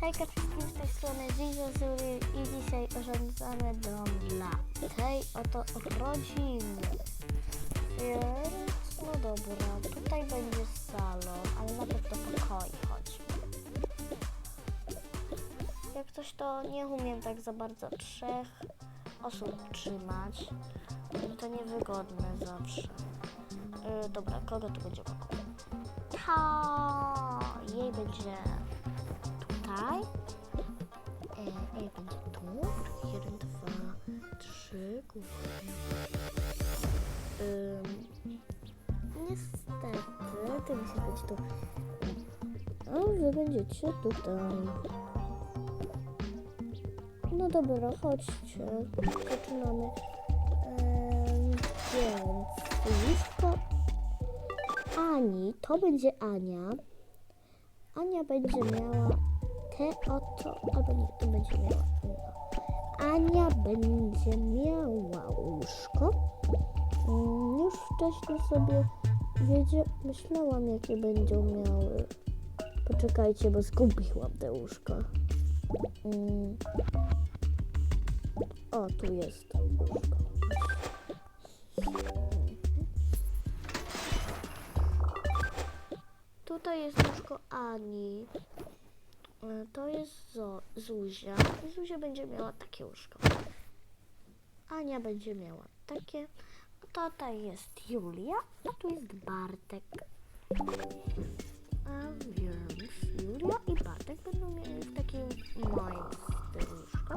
Hejka wszystkim z tej strony Zizazuri i dzisiaj urządzamy dom dla tej oto rodziny. Więc no dobra, tutaj będzie salon, ale najpierw do pokoi chodźmy. Jak coś to nie umiem tak za bardzo trzech osób trzymać. To niewygodne zawsze. Yy, dobra, kogo tu będzie pokój? Ta, jej będzie tutaj. E, jej będzie tu. Jeden, dwa, trzy, kuchnia. Ym, niestety, ty musisz być tu. A wy będziecie tutaj. No dobra, chodźcie. Zaczynamy. Więc łóżko Ani, to będzie Ania. Ania będzie miała te oto, albo nie, to będzie miała. Ania będzie miała łóżko. Mm, Już wcześniej sobie wiedzia, myślałam, jakie będą miały. Poczekajcie, bo zgubiłam te łóżka. Mm. O, tu jest łóżko. Tutaj jest łóżko Ani. E, To jest Zo- Zuzia. I Zuzia będzie miała takie łóżko. Ania będzie miała takie. Tutaj jest Julia, a tu jest Bartek. A więc Julia i Bartek będą mieli w takim moim łóżko.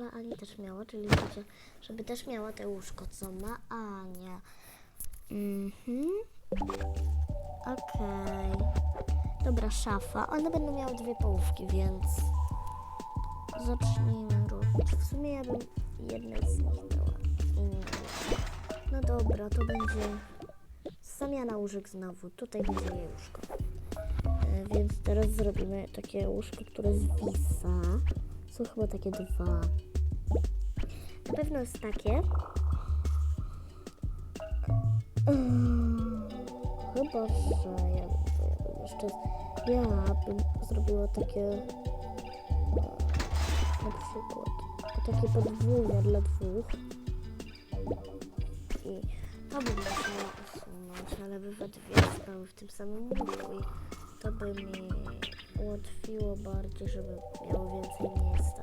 Siostra Ani też miała, czyli wiecie, żeby też miała te łóżko, co ma Ania. Mhm. Okej. Dobra, szafa. One będą miały dwie połówki, więc zacznijmy robić. W sumie ja bym jednej z nich dała. innej. No dobra, to będzie zamiana łóżek znowu. Tutaj będzie jej łóżko. E, Więc teraz zrobimy takie łóżko, które zwisa. Są chyba takie dwa. Na pewno jest takie. Chyba, że ja bym, jeszcze. Ja bym zrobiła takie. e, Na przykład takie podwójne dla dwóch. I to bym musiała usunąć, ale by dwie spały w tym samym łóżku i to by mi ułatwiło bardziej, żeby miało więcej miejsca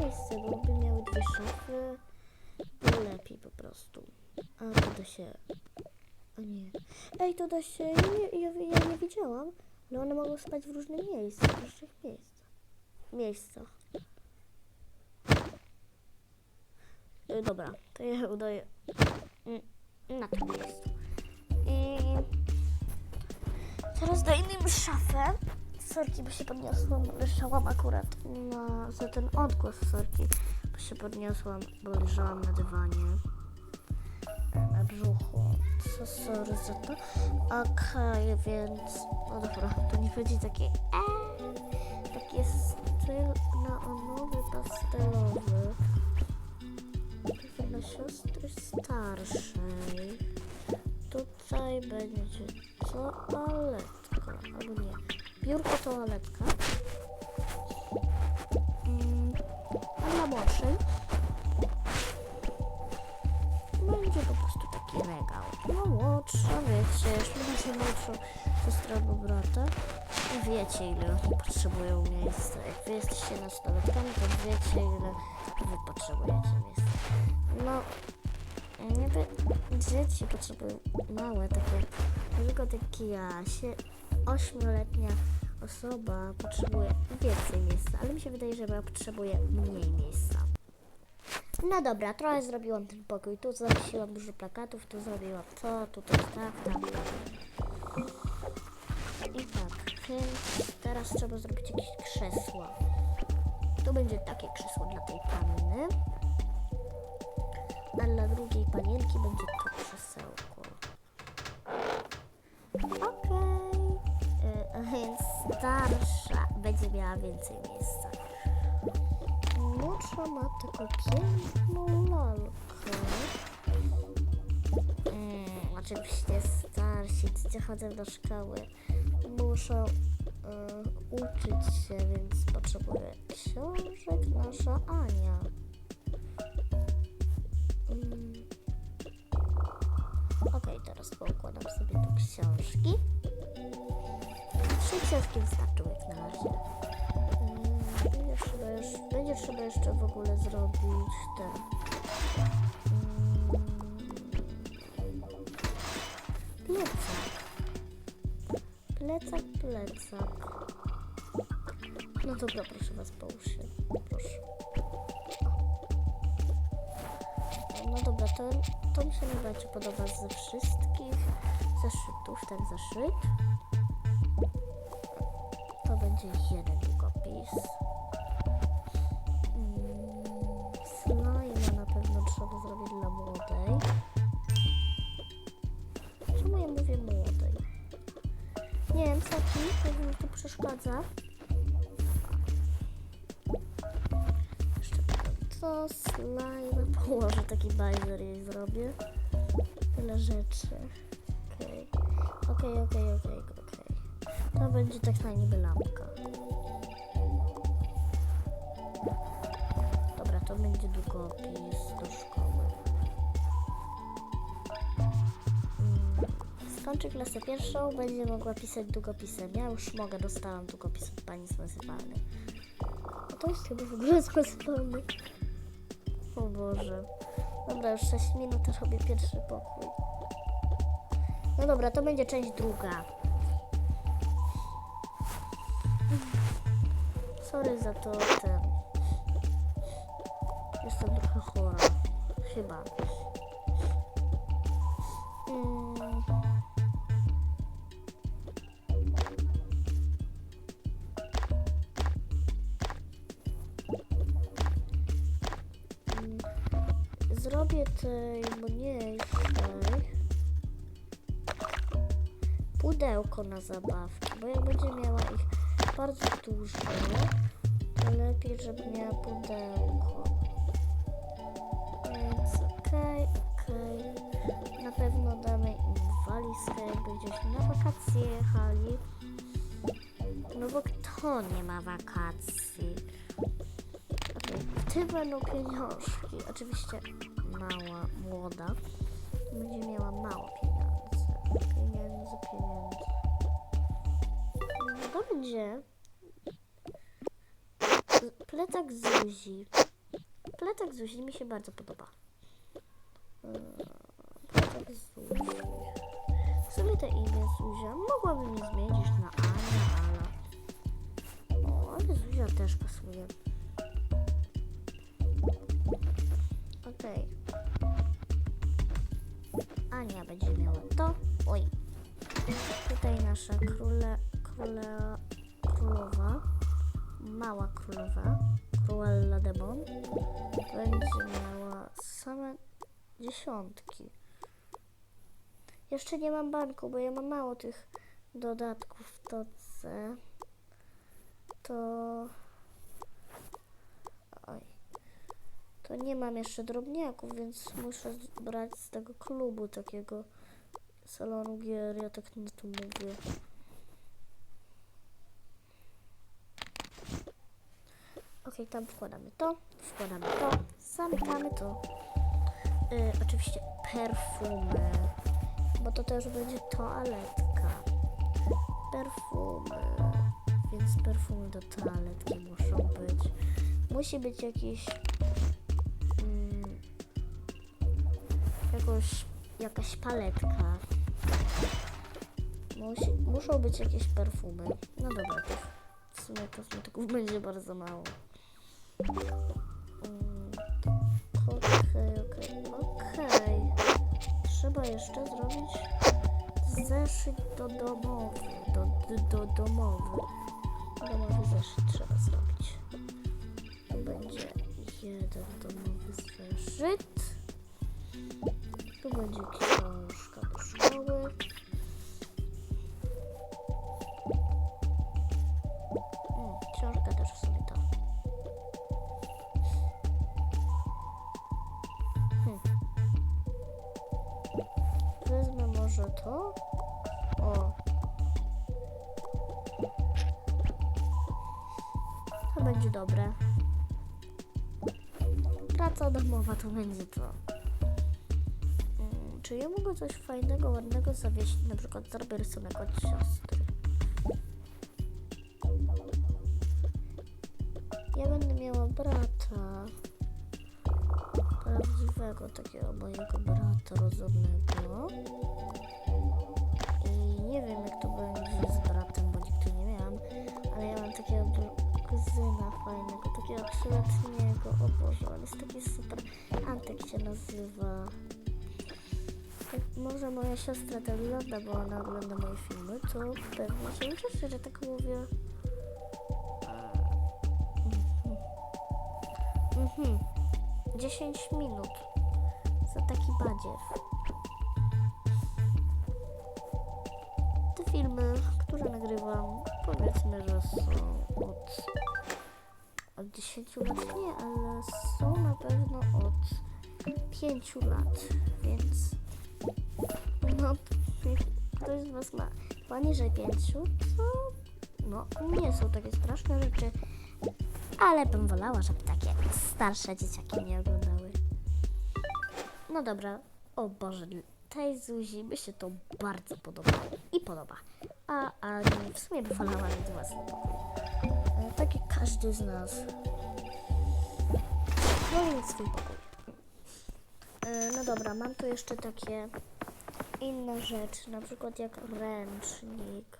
miejsce, bo by miały dwie szafy, lepiej po prostu. A to da się... A nie. Ej, to da się... Nie, ja, ja nie widziałam, ale one mogą spać w różnych miejscach, w różnych miejscach. Miejscach. Y, Dobra, to ja udaję mm, na tym miejscu. I teraz dajmy im szafę. Sorki, bo się podniosłam, leżałam akurat na, za ten odgłos, sorki, bo się podniosłam, bo leżałam na dywanie, na brzuchu. Co, sorry za to. Okej, więc, no dobra, to nie będzie taki, eee, taki styl neonowy, pastelowy. Taki dla siostry starszej. Tutaj będzie toaletka, albo nie, biurko toaletka. Mm, a dla młodszej będzie po prostu taki regał. No młodsza, wiecie, jeśli będzie młodszą siostrę albo brata, wiecie ile oni potrzebują miejsca. Jak wy jesteście nastolatkami, to wiecie ile wy potrzebujecie miejsca. No, niby dzieci potrzebują małe, takie, na przykład jak ja, się ośmioletnia osoba potrzebuje więcej miejsca, ale mi się wydaje, że ja potrzebuję mniej miejsca. No dobra, trochę zrobiłam ten pokój. Tu zawiesiłam dużo plakatów, tu zrobiłam to, tutaj tak, tak. I tak, teraz trzeba zrobić jakieś krzesła. Tu będzie takie krzesło dla tej panny. A dla drugiej panienki będzie to krzesełko. Starsza będzie miała więcej miejsca. Najmłodsza ma taką piękną lalkę. Mm, oczywiście starsi, gdzie chodzą do szkoły, muszą y, uczyć się, więc potrzebuje książek nasza Ania. Plecak. Plecak, plecak. No dobra, proszę was, połóż się. Proszę. No dobra, to, to mi się najbardziej podoba ze wszystkich zeszytów, ten zeszyt. To będzie jeden długopis. Przeszkadza. Jeszcze to slajma położę, taki bajzer jej zrobię. Tyle rzeczy. Okej, okej, okej, okej, okej. To będzie tak na niby lampka. Dobra, to będzie długopis do szkoły. Skończy klasę pierwszą, będzie mogła pisać długopisem. Ja już mogę, dostałam długopis od pani z municipalnej. A to jest chyba w ogóle z municipalnej. O Boże. Dobra, już 6 minut, robię pierwszy pokój. No dobra, to będzie część druga. Sorry za to ten. Jestem trochę chora. Chyba. Mm. Zrobię tej mniejszej pudełko na zabawki, bo jak będzie miała ich bardzo dużo, to lepiej, żeby miała pudełko. Więc okej, okej. Na pewno damy im walizkę, jakby gdzieś na wakacje jechali. No bo kto nie ma wakacji? Tym będą pieniążki. Oczywiście mała, młoda. Będzie miała mało pieniędzy. Pieniędzy, pieniędzy. To będzie plecak Zuzi. Plecak Zuzi mi się bardzo podoba. Eee, Plecak Zuzi. W sumie to imię Zuzia mogłabym je zmienić na Ania, ale... O, ale Zuzia też pasuje. Oj. Tutaj nasza króle, króle, królowa, mała królowa, Cruella de Bon, będzie miała same dziesiątki. Jeszcze nie mam banku, bo ja mam mało tych dodatków w toce. To... Oj. To nie mam jeszcze drobniaków, więc muszę brać z tego klubu takiego salonu gier, ja tak na to mówię. Ok, tam wkładamy to, wkładamy to, zamykamy to. Y, oczywiście perfumy, bo to też będzie toaletka. Perfumy, więc perfumy do toaletki muszą być. Musi być jakiś mm, jakaś paletka. Musi, muszą być jakieś perfumy. No dobra, to w sumie kosmetyków będzie bardzo mało. Mm, Okej, okej, okej. Trzeba jeszcze zrobić zeszyt do domowy. Do, do, do domowy. Domowy zeszyt trzeba zrobić. To będzie jeden domowy zeszyt. Tu będzie książka książkę też w sumie to. Hmm. Wezmę może to. To będzie dobre. Praca domowa to będzie to. Czy ja mogę coś fajnego, ładnego zawieść? Na przykład zrobię rysunek od siostry. Ja będę miała brata. Prawdziwego takiego mojego brata rozumnego. I nie wiem jak to będzie z bratem, bo nigdy nie miałam. Ale ja mam takiego kuzyna fajnego, takiego trzyletniego. O Boże, on jest taki super. Antek się nazywa. Tak, może moja siostra to ogląda, bo ona ogląda moje filmy, to pewnie się ucieszy, że tak mówię. Mhm. 10 minut za taki badziew. Te filmy, które nagrywam, powiedzmy, że są od, od 10 lat, nie, ale są na pewno od 5 lat, więc no, ktoś z Was ma poniżej 5, to no, nie są takie straszne rzeczy, ale bym wolała, żeby takie starsze dzieciaki nie oglądały. No dobra, o Boże, tej Zuzi by się to bardzo podobało i podoba. A Ani w sumie by wolała mieć własny. E, Tak jak każdy z nas. Woli mieć swój pokój. E, No dobra, mam tu jeszcze takie inne rzeczy, na przykład jak ręcznik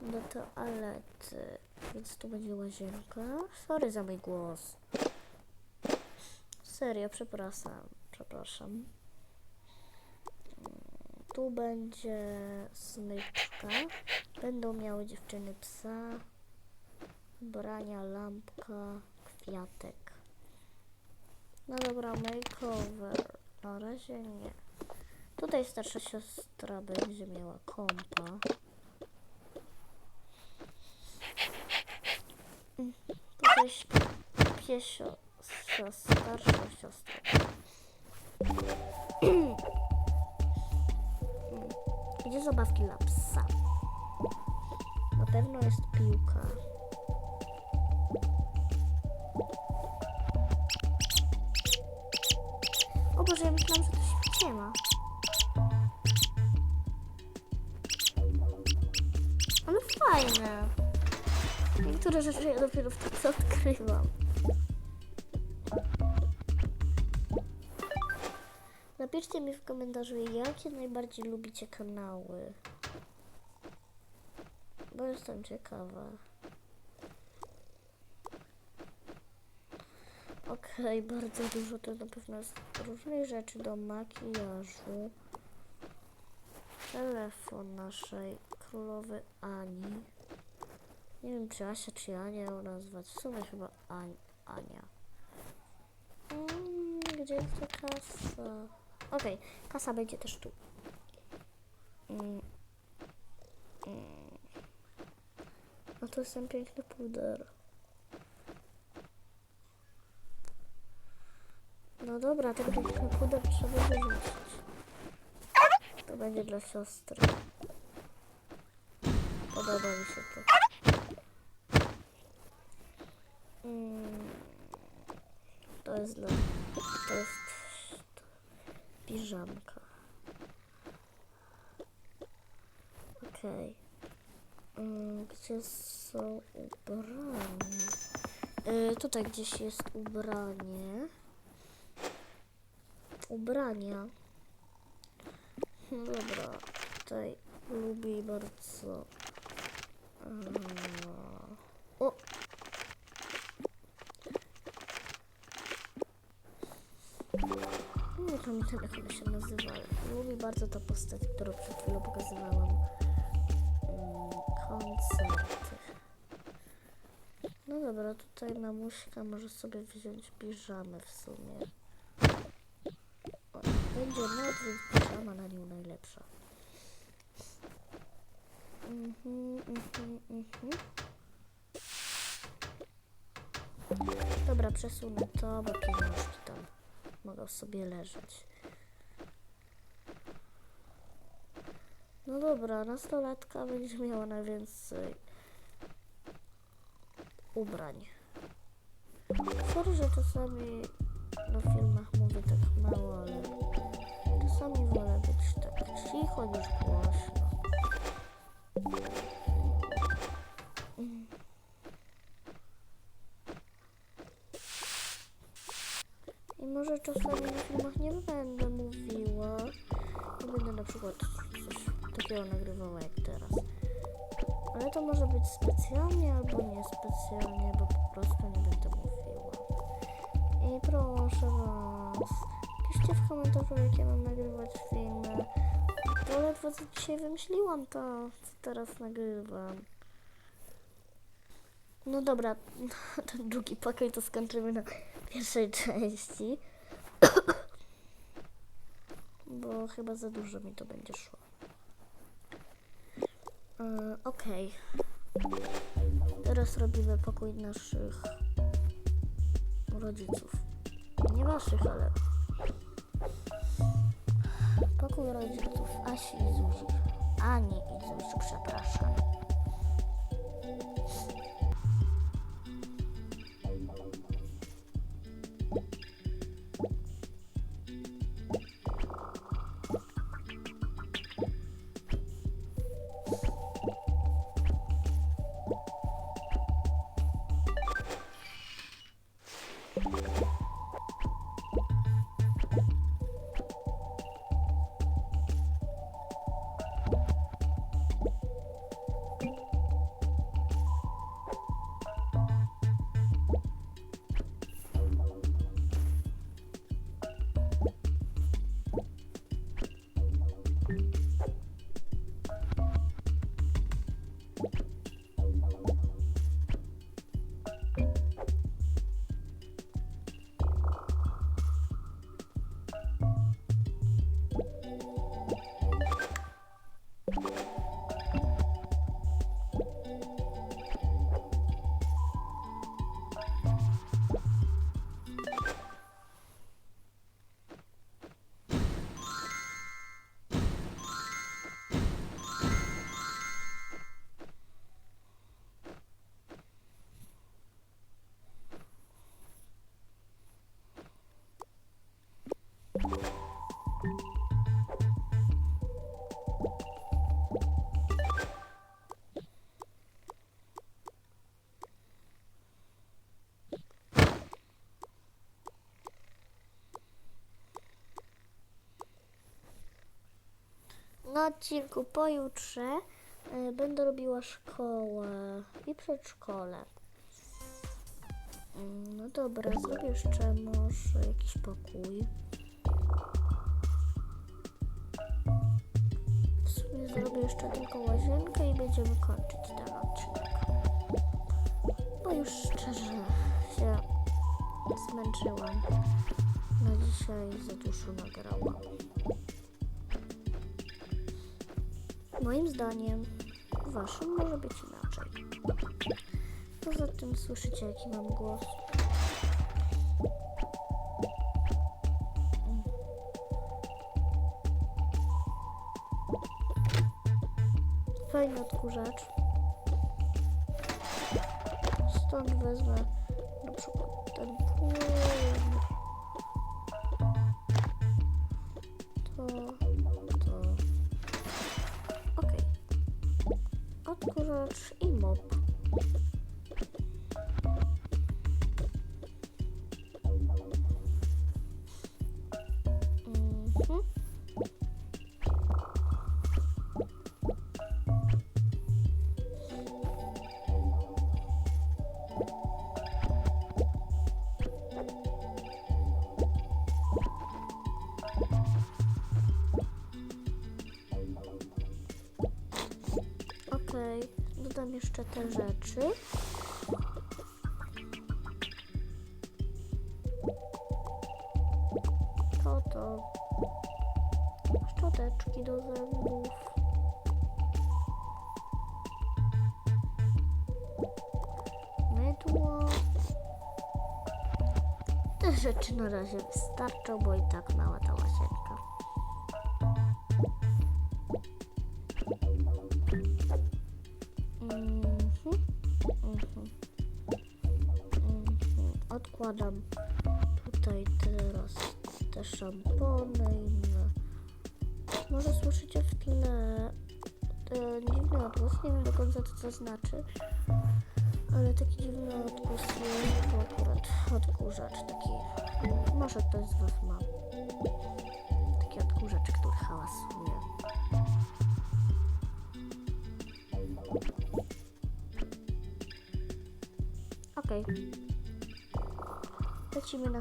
do toalety, więc tu będzie łazienka. Sorry za mój głos. Serio, przepraszam, przepraszam. Mm, Tu będzie smyczka. Będą miały dziewczyny psa, brania, lampka, kwiatek. No dobra, makeover. Na razie nie. Tutaj starsza siostra będzie miała kompa. Tutaj śpi piesio, sio, starszą siostrę. Gdzie zabawki dla psa? Na pewno jest piłka. Niektóre rzeczy ja dopiero wtedy odkrywam. Napiszcie mi w komentarzu, jakie najbardziej lubicie kanały. Bo jestem ciekawa. Okej, bardzo dużo to na pewno jest różnych rzeczy do makijażu. Telefon naszej królowej Ani. Nie wiem, czy Asia, czy Ania ją nazwać. W sumie chyba Ani, Ania. Mm, gdzie jest ta kasa? Okej, kasa będzie też tu. Mm. Mm. No to jest ten piękny puder. No dobra, ten piękny puder trzeba wyrzucić. To będzie dla siostry. Podoba mi się to. Mm, To jest dla... To jest... Piżamka. Okej. Mm, Gdzie są ubrania? Y, tutaj gdzieś jest ubranie. Ubrania. Hmm, Dobra, tutaj lubi bardzo. Mm, O! Nie pamiętam jak one się nazywały. Lubi bardzo ta postać, którą przed chwilą pokazywałam. Mm, koncerty. No dobra, tutaj mamuśka może sobie wziąć piżamę w sumie. O, będzie noc, więc piżama na nią najlepsza. Mhm, mhm, mhm. Dobra, przesunę to, bo pieniążki mogą sobie leżeć. No dobra, nastolatka będzie miała najwięcej ubrań. Sorry, że czasami na filmach mówię tak mało, ale czasami wolę być tak cicho niż Może czasami na filmach nie będę mówiła, nie będę na przykład coś takiego nagrywała jak teraz. Ale to może być specjalnie albo niespecjalnie, bo po prostu nie będę mówiła. I proszę Was, piszcie w komentarzu, jakie mam nagrywać filmy. To ledwo co dzisiaj wymyśliłam to, co teraz nagrywam. No dobra, ten drugi pokój to skończymy na pierwszej części. Bo chyba za dużo mi to będzie szło. Yy, Okej. Teraz robimy pokój naszych rodziców. Nie waszych, ale pokój rodziców Asi i Zuzi. Ani i Zuzi, przepraszam. you Na odcinku pojutrze y, będę robiła szkołę i przedszkole. Mm, No dobra, zrobię jeszcze może jakiś pokój. W sumie zrobię jeszcze tylko łazienkę i będziemy kończyć ten odcinek. Bo już szczerze się zmęczyłam. Na dzisiaj za dużo nagrałam. Moim zdaniem, waszym może być inaczej. Poza tym słyszycie, jaki mam głos. Fajny odkurzacz. Stąd wezmę Odkurzacz jeszcze te rzeczy. To to. Szczoteczki do zębów. Mydło. Te rzeczy na razie wystarczą, bo i tak mała ta Wkładam tutaj teraz te szampony inne. Może słyszycie w tle ten dziwny odgłos, nie wiem do końca co to znaczy, ale taki dziwny odgłos jest akurat odkurzacz taki. Może ktoś z Was ma taki odkurzacz, który hałasuje. Okej. time na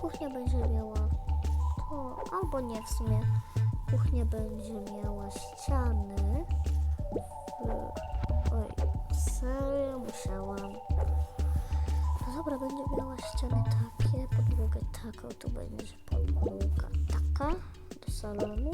Kuchnia będzie miała to, albo nie w sumie. Kuchnia będzie miała ściany. Oj, serio musiałam. No dobra, będzie miała ściany takie, podłogę taką, tu będzie podłoga taka do salonu.